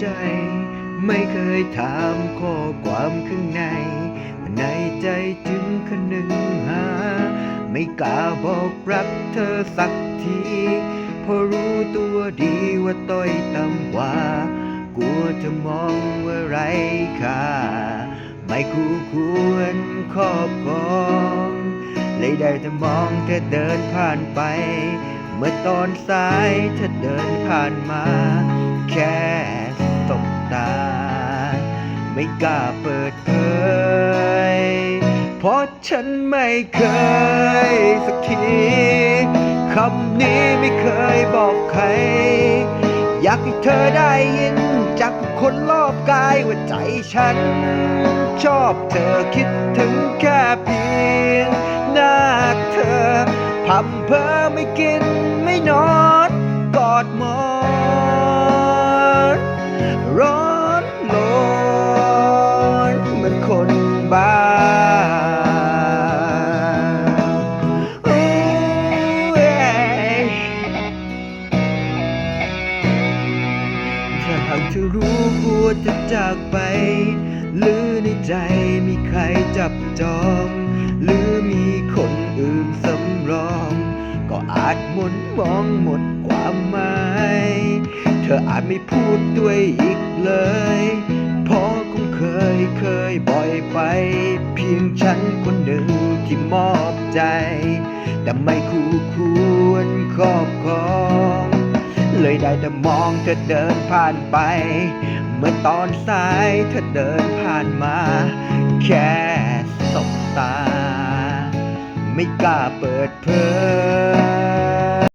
ใจ ไม่เคยถามข้อความข้างใน ในใจจึงคนึงหา ไม่กล้าบอกรักเธอสักที เพราะรู้ตัวดีว่าต้อยต่ำกว่ากลัวจะมองว่าไรค่า ไม่คู่ควรครอบครองเลยได้แต่มองเธอเดินผ่านไป เมื่อตอนสายเธอเดินผ่านมา แค่สบตา ไม่กล้าเปิดเผยเพราะฉันไม่เคยสักทีคำนี้ไม่เคยบอกใคร อยากให้เธอได้ยิน จากคนรอบกายว่าใจฉัน ชอบเธอคิดถึงแค่เพียงหน้าเธอพำเพอไม่กินไม่นอนกอดมอน ร้อนลนเหมือนคนบ้าโอ้ยถ้าหากเธอรู้กลัวจะจากไป หรือในใจมีใครจับจอง หรือมีคนอื่นสำรอง ก็อาจหมนมองหมดความ ออาจไม่พูดด้วยอีกเลย เพราะคงเคยเคยบ่อยไป เพียงฉันคนหนึ่งที่มอบใจ แต่ไม่คู่ควรครอบครอง เลยได้แต่มองเธอเดินผ่านไป เมื่อตอนสายเธอเดินผ่านมา แค่สบตา ไม่กล้าเปิดเผย